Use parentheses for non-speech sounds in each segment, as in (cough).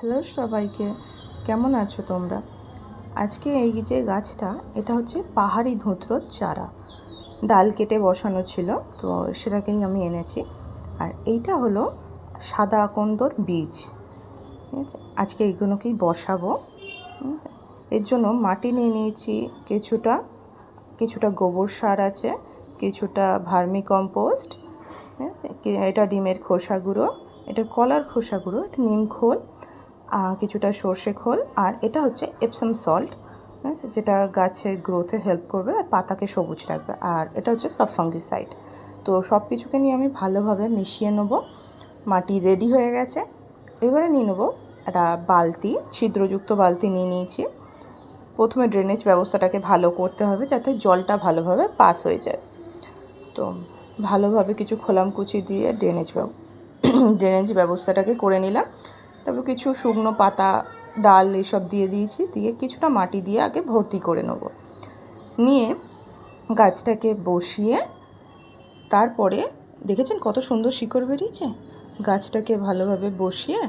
Hello সবাইকে কেমন আছো তোমরা? আজকে এই যে গাছটা এটা হচ্ছে পাহাড়ি ধুতরোর চারা। ডাল কেটে বসানো ছিল তো সেটাকেই আমি এনেছি। আর এইটা হলো সাদা আকন্দর বীজ। ঠিক আছে? আজকে এইগুলোকেই বসাবো। এর জন্য মাটি নিয়ে নিয়েছি কিছুটা কিছুটা গোবর সার আছে কিছুটা ভার্মি কম্পোস্ট ঠিক আছে? এটা ডিমের খোসা গুঁড়ো এটা কলার খোসা গুঁড়ো এটা নিম খোল আহ, কিছুটা সর্ষে খোল আর এটা হচ্ছে এপসাম সল্ট যেটা গাছের গ্রোথে হেল্প করবে আর পাতাকে সবুজ রাখবে। আর এটা হচ্ছে সাইড তো সব কিছুকে নিয়ে আমি ভালোভাবে মিশিয়ে নেব। মাটি রেডি হয়ে গেছে। এবারে নিয়ে নেব একটা বালতি, ছিদ্রযুক্ত বালতি নিয়ে নিয়েছি। প্রথমে ড্রেনেজ ব্যবস্থাটাকে ভালো করতে হবে যাতে জলটা ভালোভাবে পাস হয়ে যায়। তো ভালোভাবে কিছু খোলামকুচি দিয়ে ড্রেনেজ ড্রেনেজ (clears throat) ব্যবস্থাটাকে করে নিলাম। তারপর কিছু শুকনো পাতা, ডাল এসব দিয়ে দিয়েছি, দিয়ে কিছুটা মাটি দিয়ে আগে ভর্তি করে নেব। নিয়ে গাছটাকে বসিয়ে তারপরে দেখেছেন কত সুন্দর শিকড় বেরিয়েছে? গাছটাকে ভালোভাবে বসিয়ে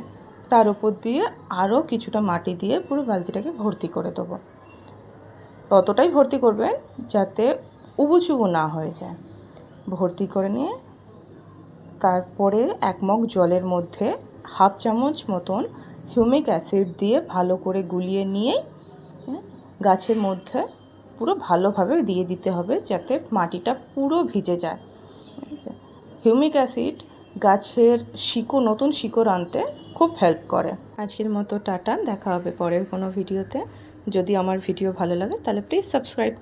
তার উপর দিয়ে আরও কিছুটা মাটি দিয়ে পুরো বালতিটাকে ভর্তি করে দেবো। ততটাই ভর্তি করবেন যাতে উবুচুবু না হয়ে যায়। ভর্তি করে নিয়ে তারপরে এক মগ জলের মধ্যে হাফ চামচ মতন হিউমিক অ্যাসিড দিয়ে ভালো করে গুলিয়ে নিয়ে গাছের মধ্যে পুরো ভালোভাবে দিয়ে দিতে হবে যাতে মাটিটা পুরো ভিজে যায়। হিউমিক অ্যাসিড গাছের শিকো নতুন শিকড় আনতে খুব হেল্প করে। আজকের মতো টাটা, দেখা হবে পরের কোনো ভিডিওতে যদি আমার ভিডিও ভালো লাগে তাহলে প্লিজ সাবস্ক্রাইব